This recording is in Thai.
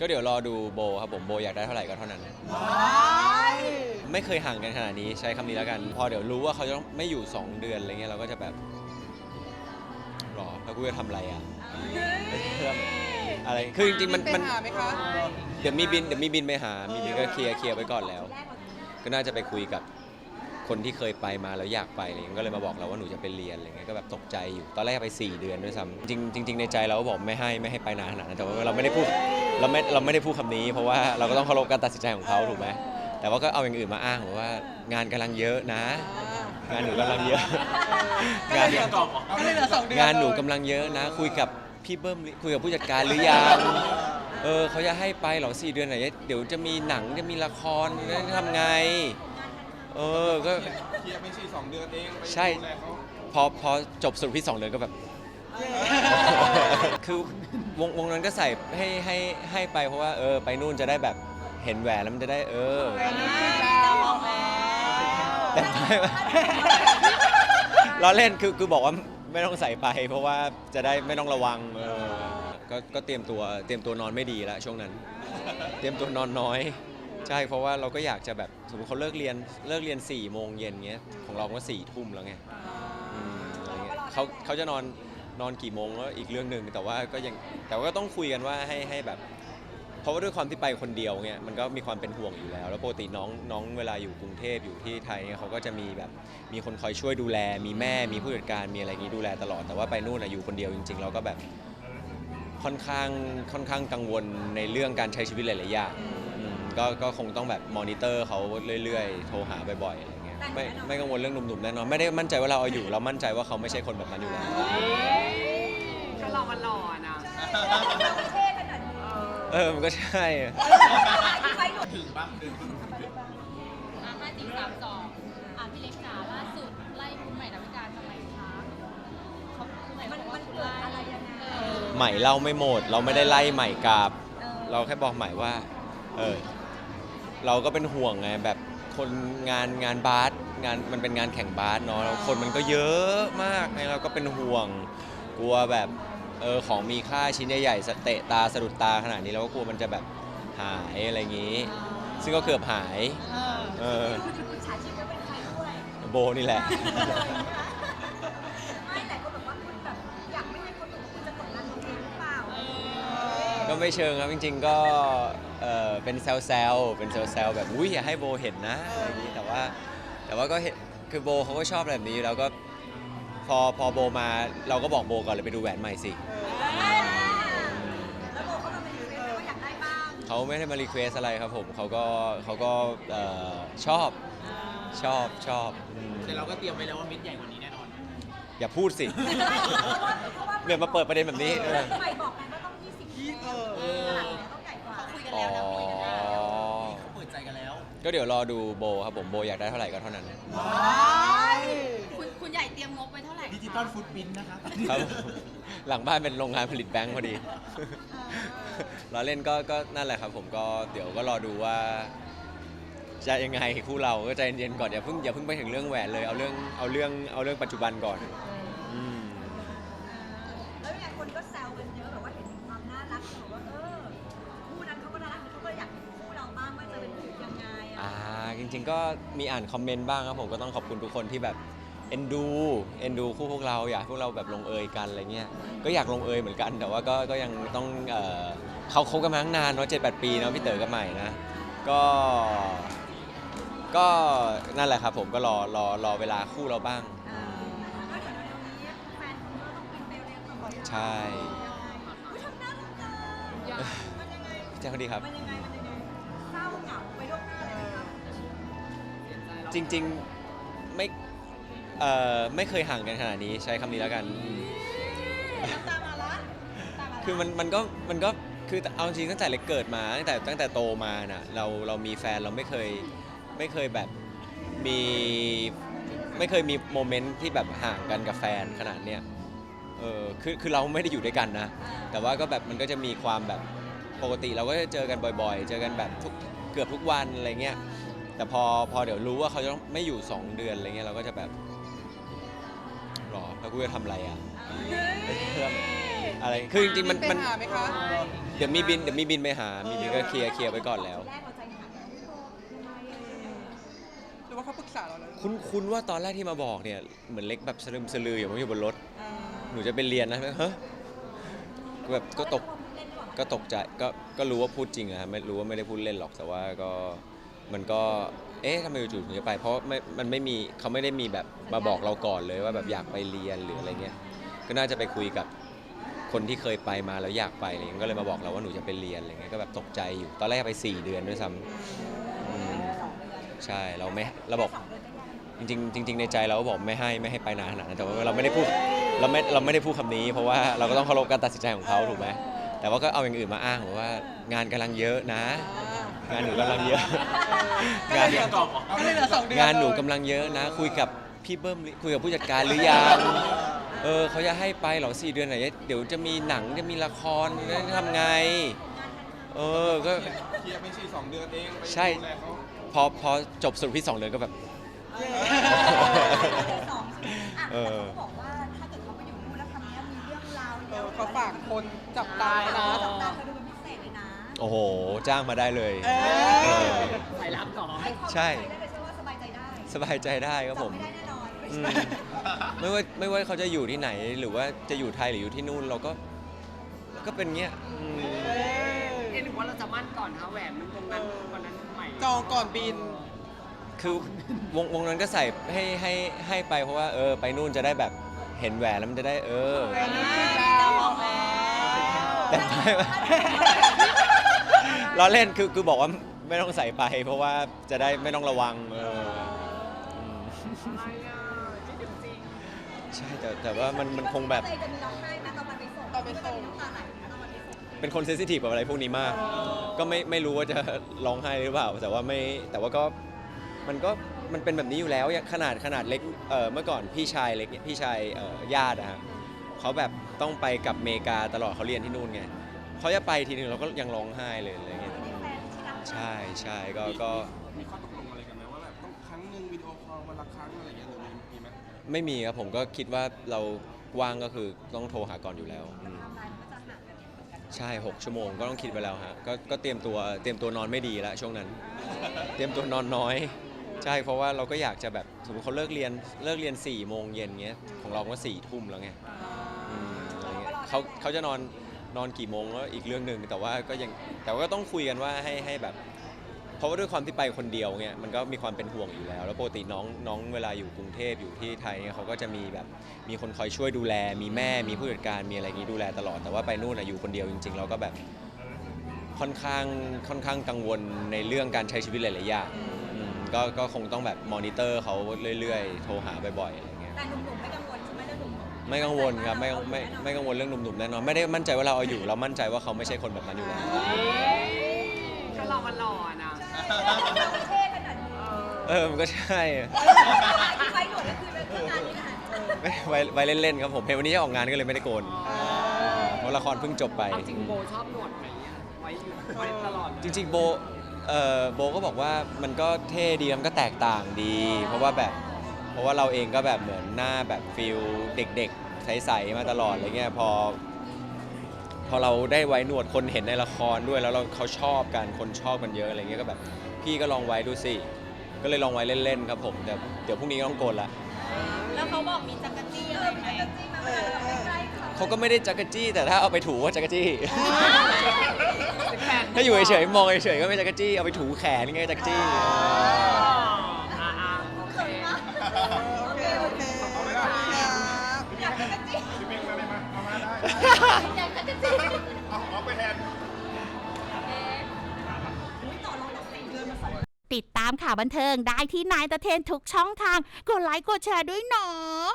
ก็เดี๋ยวรอดูโบครับผมโบอยากได้เท่าไหร่ก็เท่านั้น ไม่เคยห่างกันขนาดนี้ใช้คำนี้แล้วกัน พอเดี๋ยวรู้ว่าเขาจะไม่อยู่ 2 เดือนอะไรเงี้ยเราก็จะแบบหรอแล้วกูจะทำอะไรอะอะไรคือจริงๆมันมันไปหาไหมคะเดี๋ยวมีบินเดี๋ยวมีบินไปหา มีบินก็เคลียร์เคลียร์ไปก่อนแล้ว ก็น่าจะไปคุยกับคนที่เคยไปมาแล้วอยากไปอะไรเงี้ยก็เลยมาบอกเราว่าหนูจะไปเรียนอะไรเงี้ยก็แบบตกใจอยู่ตอนแรกไป 4 เดือนด้วยซ้ำจริงจริง ๆ ในใจเราก็บอกไม่ให้ไม่ให้ไปนานขนาดนั้นแต่ว่าเราไม่ได้พูด เราไม่เราไม่ได้พูดคำนี้ เพราะว่าเราก็ต้องเคารพการตัดสินใจของเขาถูกไหมแต่ว่าก็เอาอย่างอื่นมาอ้างบอกว่างานกำลังเยอะนะ งานหนูกำลังเยอะก็เลยเหลือสองก็เลยเหลือสองเดือนงานหนูเลยกำลังเยอะนะ คุยกับพี่เบิ้มหรือคุยกับผู้จัดการหรือยังเออเขาจะให้ไปเหรอสี่เดือนไหนเดี๋ยวจะมีหนังจะมีละครแล้วทำไง เออก็ เคลียร์ไม่ใช่สองเดือนเองไปใช่ ดูแลเขา พอพอจบสรุปที่สองเดือนก็แบบ คือ วงวงนั้นก็ใส่ให้ให้ให้ไปเพราะว่าเออไปนู่นจะได้แบบเห็นแหวนแล้วมันจะได้เออ แต่ไม่ล้อเล่นคือคือบอกว่าไม่ต้องใส่ไป เพราะว่าจะได้ไม่ต้องระวังเออก็ก็เตรียมตัวเตรียมตัวนอนไม่ดีแล้วช่วงนั้น เตรียมตัวนอนน้อย ใช่เพราะว่าเราก็อยากจะแบบสมมติเขาเลิกเรียนเลิกเรียน4ี่โมงเย็นเงี้ยของเราก็สี่ทุ่มแล้วไงอืมอะไรเงี้ยเขาเขาจะนอน นอนกี่โมงก็อีกเรื่องหนึ่งแต่ว่าก็ยังแต่ว่าก็ต้องคุยกันว่าให้ให้แบบ เพราะว่าด้วยความที่ไปคนเดียวเนี่ยมันก็มีความเป็นห่วงอยู่แล้ว แล้วปกติน้องน้องเวลาอยู่กรุงเทพอยู่ที่ไทยเนี่ยเขาก็จะมีแบบมีคนคอยช่วยดูแล มีแม่มีผู้จัดการมีอะไรอย่างนี้ดูแลตลอดแต่ว่าไปนู่นอะอยู่คนเดียวจริงๆเราก็แบบค่อนข้างค่อนข้างกังวลในเรื่องการใช้ชีวิตหลายๆอย่างอืมก็ก็คงต้องแบบมอนิเตอร์เขาเรื่อยๆ โทรหาบ่อยๆอะไรเงี้ยไม่ไม่กังวลเรื่องหนุ่มๆแน่นอนไม่ได้มั่นใจว่าเราเอาอยู่ เรามั่นใจว่าเขาไม่ใช่คนแบบนั้นอยู่แล้ว ถ้าเรามันหล่อนะเออมันก็ใช่อะถึงบ้างถึงอะห้าสี่สามสองอะพี่เล็กจ๋าล่าสุดไล่คุณใหม่ดาวิกาทำไมคะเขาคุณใหม่บอกว่าคุณไล่อะไรยังไงเออใหม่เล่าไม่หมด เราไม่ได้ไล่ใหม่กลับ เราแค่บอกใหม่ว่า เออเราก็เป็นห่วงไงแบบคนงานงานบาสงานมันเป็นงานแข่งบาสเนาะแล้วคนมันก็เยอะมากไงเราก็เป็นห่วง กลัวแบบ เออของมีค่าชิ้นใหญ่ๆสะเตะตาสะดุดตาขนาดนี้เราก็กลัวมันจะแบบหายอะไรอย่างงี้ ซึ่งก็เกือบหาย เออโบนี่แหละ ไม่แต่ก็แบบว่าคุณแบบอยากไม่ให้คนรู้ว่าคุณจะตกงานตรงนี้หรือเปล่าก็ไม่เชิงครับจริงๆก็เออเป็นแซวๆเป็นแซวๆแบบอุ้ยอย่าให้โบเห็นนะอะไรอย่างนี้แต่ว่าแต่ว่าก็เห็นคือโบเขาก็ชอบอะไรแบบนี้แล้วก็พ อพอโบมาเราก็บอกโบก่อนเลยไปดูแหวนใหม่สิแล้วโบก็มาเป็นเรื่องว่าอยากได้บ้าง เขาไม่ได้มารีเควสอะไรครับผมเขาก็เขาก็เอ่อชอบชอบชอบอืมแต่เราก็เตรียมไว้แล้วว่าเม็ดใหญ่กว่านี้แน่นอน อย่าพูดสิ เนี่ยมาเปิดประเด็นแบบนี้เออ ใหม่บอกไงว่าต้อง 20เออเออต้องใหญ่กว่าอ๋อเขาเปิดใจกันแล้ว ก็เดี๋ยวรอดูโบครับผมโบอยากได้เท่าไหร่ก็เท่านั้นคุณ คุณใหญ่เตรียมงบไว้เท่าไหร่คะดิจิตอลฟุตบินนะคะครับหลังบ้านเป็นโรงงานผลิตแบงค์พอดี เราเล่นก็ก็นั่นแหละครับผมก็เดี๋ยวก็รอดูว่า จะยังไงคู่เราก็ใจเย็นๆก่อนอย่าเพิ่งอย่าเพิ่งไปถึงเรื่องแหวนเลยเอาเรื่องเอาเรื่องเอาเรื่องปัจจุบันก่อนอืมแล้วยังไงคนก็แซวกันเยอะแบบว่าเห็นความน่ารักของว่าเออคู่นั้นเขาก็น่ารักเขาก็อยากเห็นคู่เราบ้างว่าจะเป็นยังไงอ่าอะจริง ๆ ก็มีอ่านคอมเมนต์บ้างครับผมก็ต้องขอบคุณทุกคนที่แบบ เอ็นดูเอ็นดูคู่พวกเราอยากให้พวกเราแบบลงเอยกันอะไรเงี้ยก็อยากลงเอยเหมือนกันแต่ว่าก็ก็ยังต้องเอ่อเขาคบกันมาตั้งนานเนาะเจ็ดแปดปีเนาะพี่เต๋อกับใหม่นะก็ก็นั่นแหละครับผมก็รอรอรอเวลาคู่เราบ้างอ่าแล้วเดี๋ยวเร็วๆนี้แฟนคุณก็ต้องบินไปเรียนต่อใช่อุ๊ยทำหน้าทำตามันยังไงเจ้าดีครับมันยังไงมันยังไงเศร้าเหงาไปล่วงหน้าเลยไหมคะจริงๆไม่ เอ่อไม่เคยห่างกันขนาดนี้ใช้คำนี้แล้วกันอืมน้ำตามาละตามาละคือมันมันก็มันก็คือเอาจริงตั้งแต่เล็กเกิดมาตั้งแต่ตั้งแต่โตมาน่ะเราเรามีแฟนเราไม่เคยไม่เคยแบบมีไม่เคยมีโมเมนต์ที่แบบห่างกันกับแฟนขนาดเนี้ยเออคือคือเราไม่ได้อยู่ด้วยกันนะ แต่ว่าก็แบบมันก็จะมีความแบบปกติเราก็จะเจอกันบ่อยๆ เจอกันแบบทุกเกือบทุกวันอะไรเงี้ย แต่พอพอเดี๋ยวรู้ว่าเขาจะไม่อยู่ 2 เดือนอะไรเงี้ยเราก็จะแบบหรอแล้ว กูจะทำอะไรอะอะไรคือจริงๆมันไปมันหาไหมคะเดี๋ยวมีบินเดี๋ยวมีบินไปหา มีบินก็เคลียร์เคลียร์ไว้ก่อนแล้ว แรกเราใจหายแล้วพี่โบยังไงอะไรยังไงหรือว่าเขาปรึกษาเราแล้วคุณคุณว่าตอนแรกที่มาบอกเนี่ยเหมือนเล็กแบบสลึมสลืออยู่ผมอยู่บนรถ อ่าหนูจะไปเรียนนะฮะแบบก็ตก เล่นก่อนก็ตกใจก็ก็รู้ว่าพูดจริงอะครับไม่รู้ว่าไม่ได้พูดเล่นหรอกแต่ว่าก็ มันก็ เอ๊ะทำไมจู่ๆถึงจะไป เพราะไม่มันไม่มีเขาไม่ได้มีแบบมาบอกเราก่อนเลยว่าแบบอยากไปเรียนหรืออะไรเงี้ย ก็น่าจะไปคุยกับคนที่เคยไปมาแล้วอยากไปอะไรเงี้ยก็เลยมาบอกเราว่าหนูจะไปเรียนอะไรเงี้ยก็แบบตกใจอยู่ ตอนแรกไป 4 เดือนด้วยซ้ำอืมใช่เราไม่เราบอกสองเดือนได้ยังจริงๆจริงๆในใจเราก็บอกไม่ให้ไม่ให้ไปนานขนาดนั้นแต่ว่าเราไม่ได้พูดเราไม่เราไม่ได้พูดคำนี้ เพราะว่าเราก็ต้องเคารพการตัดสินใจของเขาถูกไหมแต่ว่าก็เอาอย่างอื่นมาอ้างบอกว่างานกำลังเยอะนะ งานหนูกำลังเยอะก็เลยเหลือก็เลยเหลือสองเดือนงานหนูกำเลยลังเยอะนะ คุยกับพี่เบิ้มหรือคุยกับผู้จัดการหรือยังเออเขาจะให้ไปเหรอสี่เดือนไหนเดี๋ยวจะมีหนังจะมีละครแล้วทำไง เออก็ เคลียร์ไปสี่สองเดือนเองไปใช่ ดูแลเขาพอพอจบสรุปที่สองเดือนก็แบบเดือนสองใช่ไหมอะเอแต่อเขาบอกว่าถ้าเกิดเขาไปอยู่นู่นแล้วคำนี้มีเรื่องราวเยเออะอเขาฝากคนจับตายนะ จับตาเขาดูเป็นพิเศษเลยนะ โอ้โห จ้างมาได้เลยเออเออสายลับก่อนให้ความใช่ใจได้เลยใช่ว่าสบายใจได้สบายใจได้ครับผมจัไม่ได้แน่นอนไม่อืใช่มไม่ว่าไม่ว่าเขาจะอยู่ที่ไหนหรือว่าจะอยู่ไทยหรืออยู่ที่นู่นเราก็ก็เป็นเงี้ยอืมเอ๊ะหรือว่าเราจะมั่นก่อนคะแหวนมันตรงนั้นวันนั้นใหม่จองก่อนบิน คือวงวงนั้นก็ใส่ให้ให้ให้ไปเพราะว่าเออไปนู่นจะได้แบบเห็นแหวนแล้วมันจะได้เอออันนี้คือดาวแต่ไม่ ว่าล้อเล่นคือคือบอกว่าไม่ต้องใส่ไป เพราะว่าจะได้ไม่ต้องระวังเอออืมอะไรอะคิดถึงจริงใช่แต่แต่ว่ามันมันคงแบบจะมีร้องไห้ไหมตอนมันไปส่งตอนไปส่งน้ำตาไหลไหมตอนมันไปส่งเป็นคนเซนซิทีฟกับอะไรพวกนี้มาก ก็ไม่ไม่รู้ว่าจะร้องไห้หรือเปล่า แต่ว่าไม่แต่ว่าก็มันก็มันเป็นแบบนี้อยู่แล้วอย่างขนาดขนาดเล็กเออเมื่อก่อนพี่ชายเล็กเนี่ยพี่ชายเออญาติอะฮะเขาแบบต้องไปกับอเมริกาตลอดเขาเรียนที่นู่นไงเขาจะไปทีนึงเราก็ยังร้องไห้เลยเงี้ย ใช่ใช่ก็ก็มีข้อตกลงอะไรกันไหมว่าแบบต้องครั้งหนึ่งวิดีโอคอลวันละครั้งอะไรอย่างเงี้ยหรือมีมีไหมไม่มีครับผมก็คิดว่าเราว่างก็คือต้องโทรหาก่อนอยู่แล้วอืมไทม์ไลน์มันก็จะห่างกันเหมือนกันใช่ 6 ชั่วโมงก็ต้องคิดไว้แล้วฮะก็ก็เตรียมตัวเตรียมตัวนอนไม่ดีแล้วช่วงนั้น เตรียมตัวนอนน้อย ใช่เพราะว่าเราก็อยากจะแบบสมมติเขาเลิกเรียนเลิกเรียน4ี่โมงเย็นเงี้ยของเราก็สี่ทุ่มแล้วไงอืมอะไรเงี้ยเขาเขาจะนอน นอนกี่โมงก็อีกเรื่องหนึ่งแต่ว่าก็ยังแต่ว่าก็ต้องคุยกันว่าให้ให้แบบ เพราะว่าด้วยความที่ไปคนเดียวเนี่ยมันก็มีความเป็นห่วงอยู่แล้ว แล้วปกติน้องน้องเวลาอยู่กรุงเทพอยู่ที่ไทยเนี่ยเขาก็จะมีแบบมีคนคอยช่วยดูแล มีแม่มีผู้จัดการมีอะไรอย่างนี้ดูแลตลอดแต่ว่าไปนู่นอะอยู่คนเดียวจริงๆเราก็แบบค่อนข้างค่อนข้างกังวลในเรื่องการใช้ชีวิตหลายๆอย่างอืมก็ก็คงต้องแบบมอนิเตอร์เขาเรื่อยๆ โทรหาบ่อยๆอะไรเงี้ย แต่หนุ่มๆไม่กังวล ไหมเรื่องหนุ่มๆไม่กังวลครับไม่ไม่ไม่กังวลเรื่องหนุ่มๆแน่นอนไม่ได้มั่นใจว่าเราเอาอยู่เรามั่นใจว่าเขาไม่ใช่คนแบบนั้นอยู่แล้วก็เรามันหล่อนะเราเท่ขนาดนี้เออมันก็ใช่อะที่ไว้หนวดก็คือเป็นเรื่องงานนี้นะไม่ไว้ไว้เล่นๆครับผมเห็นวันนี้จะออกงานก็เลยไม่ได้โกนเพราะละครเพิ่งจบไปเอาจริงโบชอบหนวดไหมอะไว้อยู่ไว้ตลอดเลยจริง ๆ โบเอ่อโบก็บอกว่ามันก็เท่ดีมันก็แตกต่างดี เพราะว่าแบบ เพราะว่าเราเองก็แบบเหมือนหน้าแบบฟิลเด็กๆ ใสๆมาตลอดอะไรเงี้ยพอ พอเราได้ไว้หนวดคนเห็นในละครด้วยแล้วเราเขาชอบกันคนชอบกันเยอะอะไรเงี้ยก็แบบพี่ก็ลองไว้ดูสิก็เลยลองไว้เล่นๆครับผมแต่เดี๋ยวพรุ่งนี้ก็ต้องโกนละแล้วเขาบอกมีจักรจี้อะไรไหมจริงๆมันเวลาเราใกล้ๆเขาเขาก็ไม่ได้จักรจี้ แต่ถ้าเอาไปถูก็จักรจี้สิบแปดถ้าอยู่เฉยๆมองเฉยๆก็ไม่จักรจี้เอาไปถูแขนไงจักรจี้อ่าามข่าวบันเทิงได้ที่นายตะเทนทุกช่องทาง กดไลค์กดแชร์ด้วยเนาะ